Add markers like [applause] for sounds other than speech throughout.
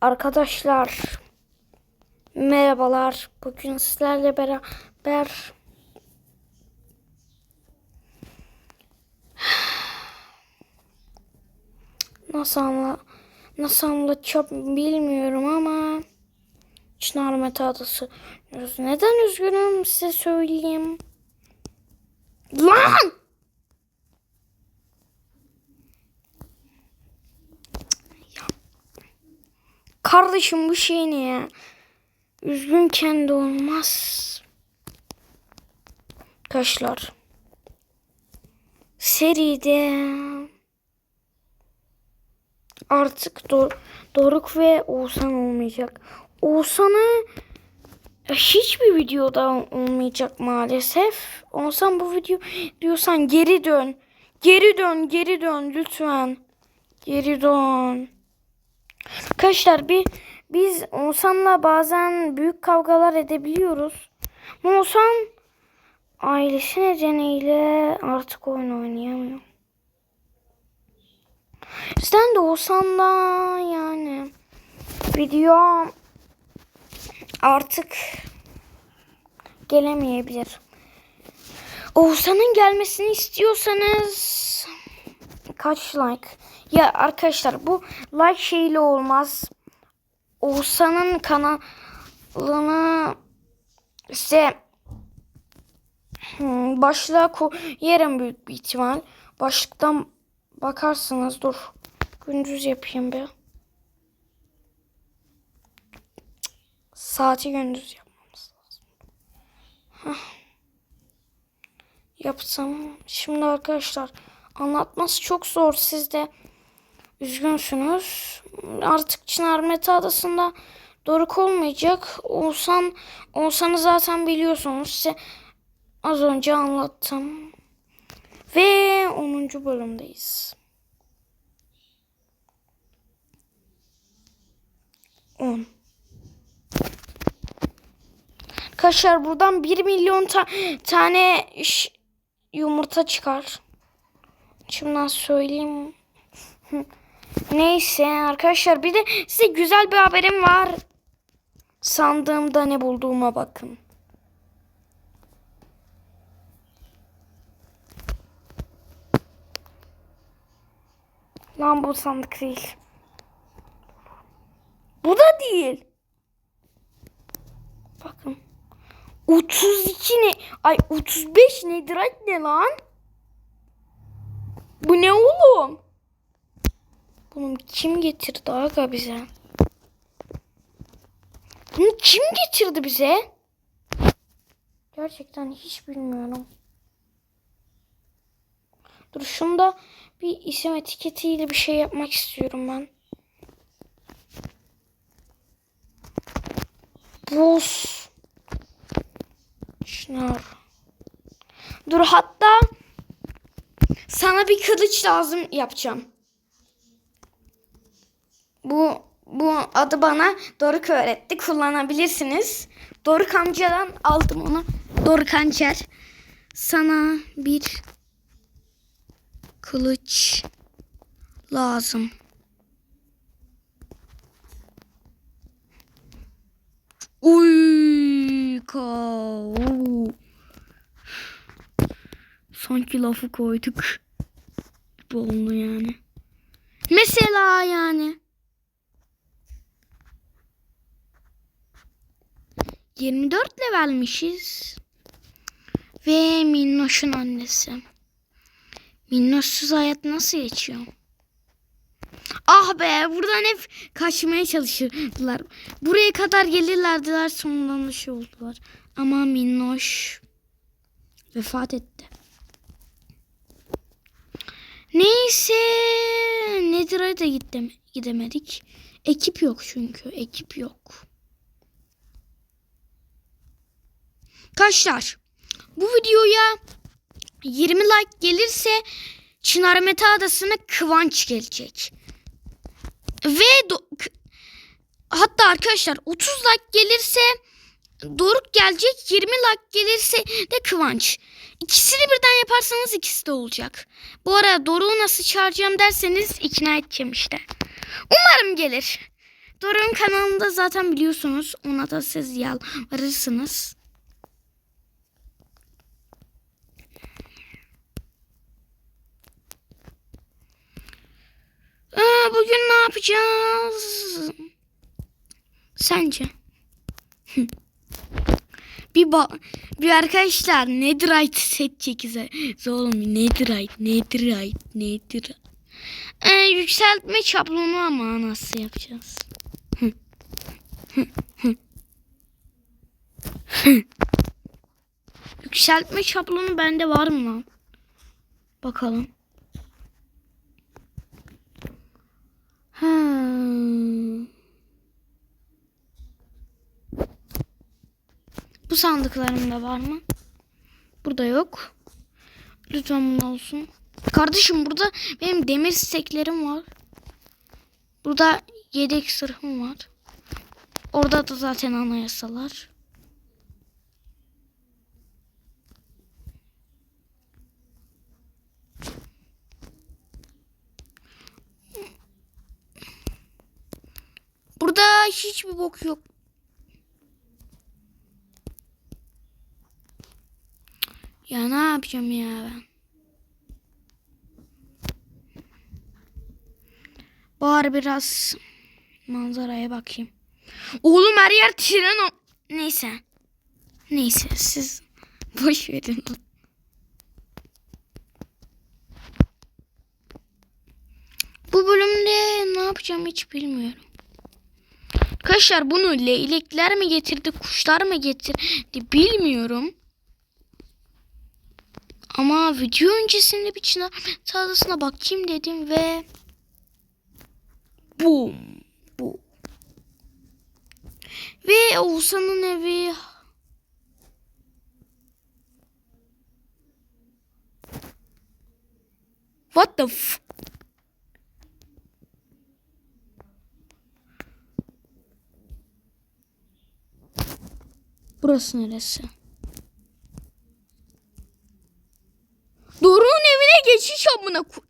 Arkadaşlar merhabalar. Bugün sizlerle beraber nasıl anla nasıl anlatacağım bilmiyorum ama Çınar Mete Adası. Neden üzgünüm size söyleyeyim. Lan! Kardeşim bu şey ne ya? Üzgünken de olmaz. Arkadaşlar. Seride artık Dor Doruk ve Oğuzhan olmayacak. Oğuzhan'ı hiçbir videoda olmayacak maalesef. Oğuzhan bu video diyorsan geri dön. Geri dön, geri dön lütfen. Geri dön. Arkadaşlar bir biz Oğuzhan'la bazen büyük kavgalar edebiliyoruz. Oğuzhan ailesi nedeniyle artık oyun oynayamıyor. Sen de Oğuzhan'la yani video artık gelemeyebilir. Oğuzhan'ın gelmesini istiyorsanız kaç like? Ya arkadaşlar bu like şeyle olmaz. Oğuzhan'ın kanalını işte hmm, başlığa koyarım büyük bir ihtimal. Başlıktan bakarsınız. Dur. Gündüz yapayım bir. Saati gündüz yapmamız lazım. Yapsam. Şimdi arkadaşlar anlatması çok zor. Siz de üzgünsünüz. Artık Çınar Mete Adası'nda Doruk olmayacak. Olsan, olsanı zaten biliyorsunuz. Size az önce anlattım. Ve 10. bölümdeyiz. 10. Kaşar buradan 1 milyon ta tane yumurta çıkar. Şimdiden söyleyeyim. [laughs] Neyse arkadaşlar bir de size güzel bir haberim var. Sandığımda ne bulduğuma bakın. Lan bu sandık değil. Bu da değil. Bakın. 32 ne? Ay 35 nedir ne lan? Bu ne oğlum? Bunu kim getirdi aga bize? Bunu kim getirdi bize? Gerçekten hiç bilmiyorum. Dur şunda bir isim etiketiyle bir şey yapmak istiyorum ben. Buz. Çınar. Dur hatta sana bir kılıç lazım yapacağım. Bu bu adı bana Doruk öğretti. Kullanabilirsiniz. Doruk amcadan aldım onu. Doruk Hançer. Sana bir kılıç lazım. Uy ka. oo. Sanki lafı koyduk. Bu oldu yani. Mesela yani. 24 levelmişiz. Ve Minnoş'un annesi. Minnoşsuz hayat nasıl geçiyor? Ah be buradan hep kaçmaya çalışırdılar. Buraya kadar gelirlerdiler sonunda şey oldular. Ama Minnoş vefat etti. Neyse Nedira'ya da gittim, gidemedik. Ekip yok çünkü ekip yok. Arkadaşlar bu videoya 20 like gelirse Çınar Mete Adası'na Kıvanç gelecek. Ve hatta arkadaşlar 30 like gelirse Doruk gelecek. 20 like gelirse de Kıvanç. İkisini birden yaparsanız ikisi de olacak. Bu arada Doruk'u nasıl çağıracağım derseniz ikna edeceğim işte. Umarım gelir. Doruk'un kanalında zaten biliyorsunuz. Ona da siz yalvarırsınız. Aa, bugün ne yapacağız? Sence? [laughs] bir ba bir arkadaşlar Netherite set çekeceğiz oğlum Netherite Netherite Netherite ee, yükseltme çaplonu ama nasıl yapacağız? [laughs] yükseltme çaplonu bende var mı lan? Bakalım. Hmm. Bu sandıklarımda var mı? Burada yok. Lütfen bunun olsun. Kardeşim burada benim demir steklerim var. Burada yedek sırhım var. Orada da zaten anayasalar. Burada hiçbir bok yok. Ya ne yapacağım ya ben? Bari biraz manzaraya bakayım. Oğlum her yer tren o. Neyse. Neyse siz boş verin. Bu bölümde ne yapacağım hiç bilmiyorum. Arkadaşlar bunu leylekler mi getirdi, kuşlar mı getirdi bilmiyorum. Ama video öncesinde bir çınar sağdasına bakayım dedim ve Boom. Bu. Ve Oğuzhan'ın evi. What the f... Burası neresi? Doruk'un geçiş amına ku-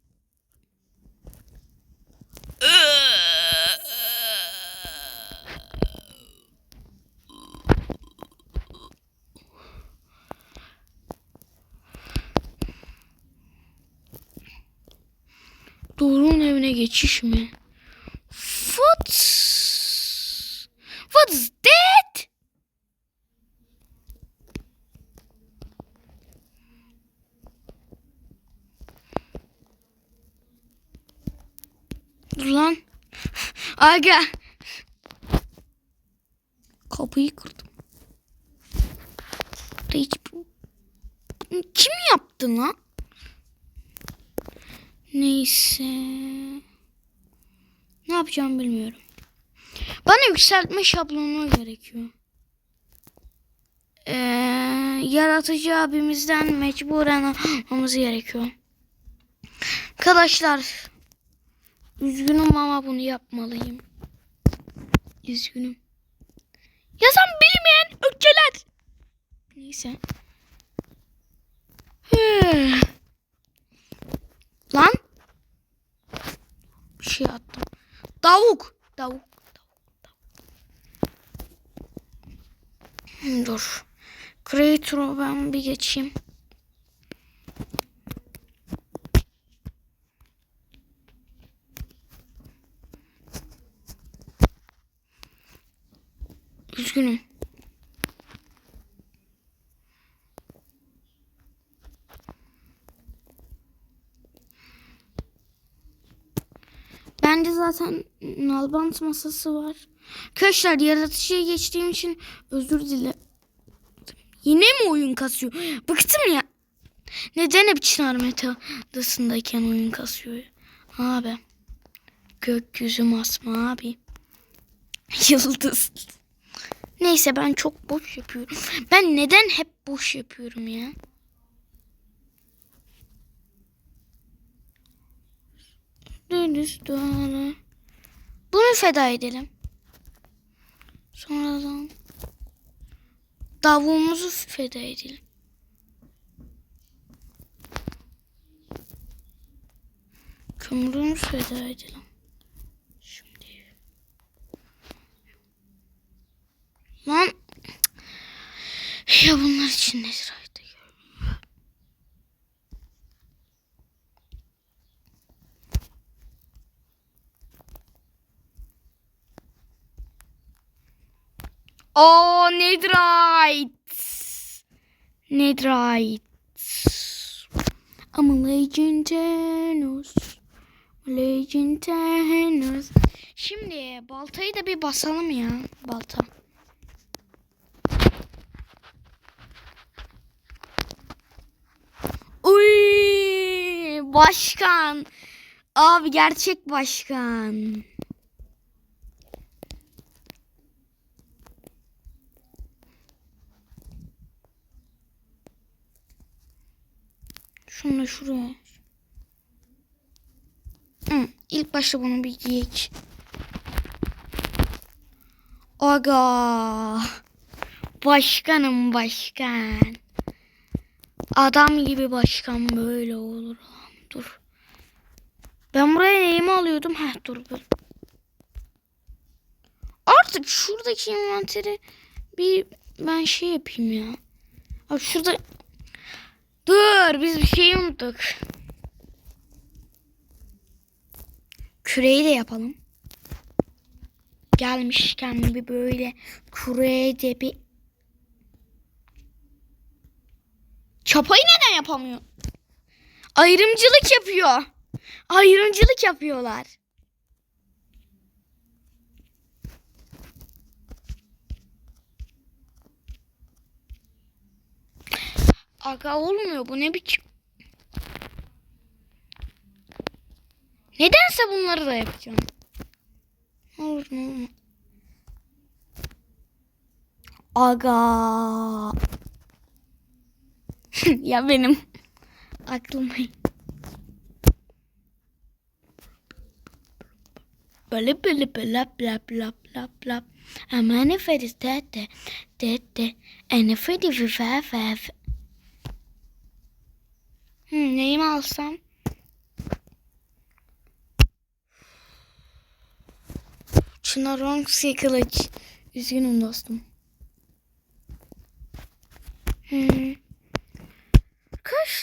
Doruk'un evine geçiş mi? What? What's that? Dur lan. Aga. Kapıyı kırdım. Hiç... Kim yaptı lan? Neyse. Ne yapacağımı bilmiyorum. Bana yükseltme şablonu gerekiyor. Ee, yaratıcı abimizden mecburen almamız gerekiyor. Arkadaşlar üzgünüm ama bunu yapmalıyım. Üzgünüm. Yazan bilmeyen ülkeler. Neyse. Hı. Lan. Bir şey attım. Tavuk. Tavuk. Hmm, Dur. Creator'u ben bir geçeyim. Üzgünüm. Bende zaten nalbant masası var. Arkadaşlar yaratıcıya geçtiğim için özür dilerim. Yine mi oyun kasıyor? Bıktım ya. Neden hep Çınar Meta adasındayken oyun kasıyor? Abi. Gökyüzü masma abi. [laughs] Yıldız. Neyse ben çok boş yapıyorum. Ben neden hep boş yapıyorum ya? Dönüş doğru. Bunu feda edelim. Sonradan tavuğumuzu feda edelim. Kömürümüzü feda edelim. Lan. Ya bunlar için nedir ayda Oh, Netherite. Netherite. I'm a legend Thanos. Legend Thanos. Şimdi baltayı da bir basalım ya. Balta. Uy, başkan. Abi gerçek başkan. Şunu şuraya. Hı, ilk başta bunu bir giyek. Aga. Başkanım başkan. Adam gibi başkan böyle olur. Dur. Ben buraya neyimi alıyordum? Heh dur. Artık şuradaki inventeri bir ben şey yapayım ya. Abi şurada Dur biz bir şey unuttuk. Küreyi de yapalım. Gelmişken bir böyle küreği de bir Çapayı neden yapamıyor? Ayrımcılık yapıyor. Ayrımcılık yapıyorlar. Aga olmuyor bu ne biçim? Nedense bunları da yapacağım. Olur olur. Aga. [laughs] ya benim aklım böyle böyle böyle bla bla bla bla ama ne de de de ene fedi ve ve ve Hmm, neyimi alsam? Çınar Ronksi kılıç. Üzgünüm dostum. Hmm.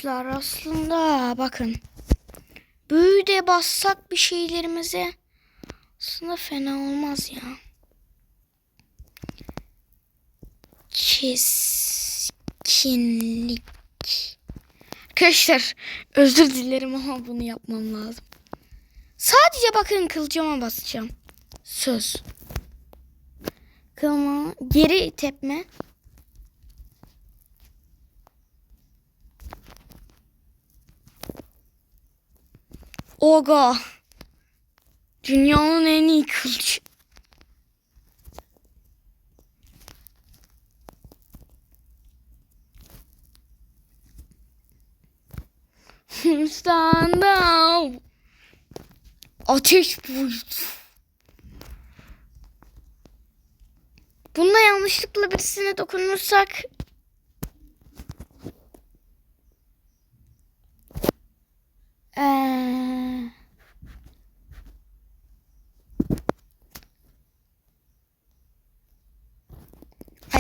Arkadaşlar aslında bakın. Büyüde bassak bir şeylerimize aslında fena olmaz ya. Keskinlik. Arkadaşlar özür dilerim ama bunu yapmam lazım. Sadece bakın kılıcıma basacağım. Söz. Kılıma geri tepme. Oga. Dünyanın en iyi kılıcı. Stand up. Ateş boyutu. Bununla yanlışlıkla birisine dokunursak Ee...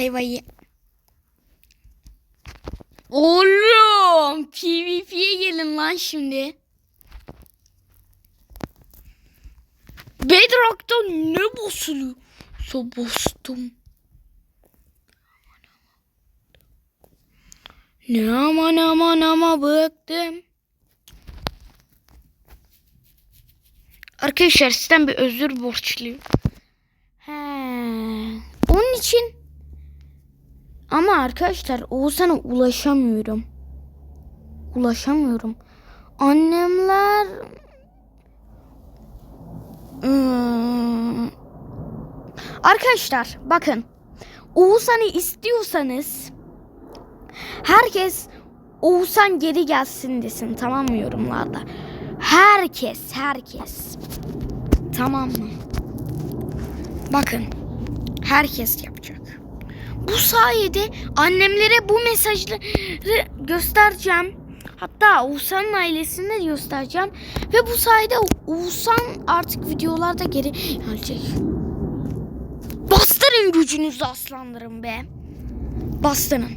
Ayvayı. Oğlum PvP'ye gelin lan şimdi. Bedrock'ta ne basılıyor? So bastım. Ne aman aman ama bıktım. Arkadaşlar sizden bir özür borçluyum. He. Onun için ama arkadaşlar Oğuzhan'a ulaşamıyorum. Ulaşamıyorum. Annemler Hmm. Arkadaşlar bakın. Oğuzhan'ı istiyorsanız herkes Oğuzhan geri gelsin desin tamam mı yorumlarda? Herkes, herkes. Tamam mı? Bakın. Herkes yapacak. Bu sayede annemlere bu mesajları göstereceğim. Hatta Oğuzhan'ın ailesine de göstereceğim. Ve bu sayede Oğuzhan artık videolarda geri gelecek. Bas! Bastırın gücünüzü aslanlarım be. Bastırın.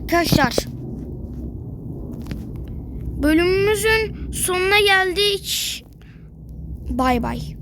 Arkadaşlar. Bölümümüzün sonuna geldik. Bay bay.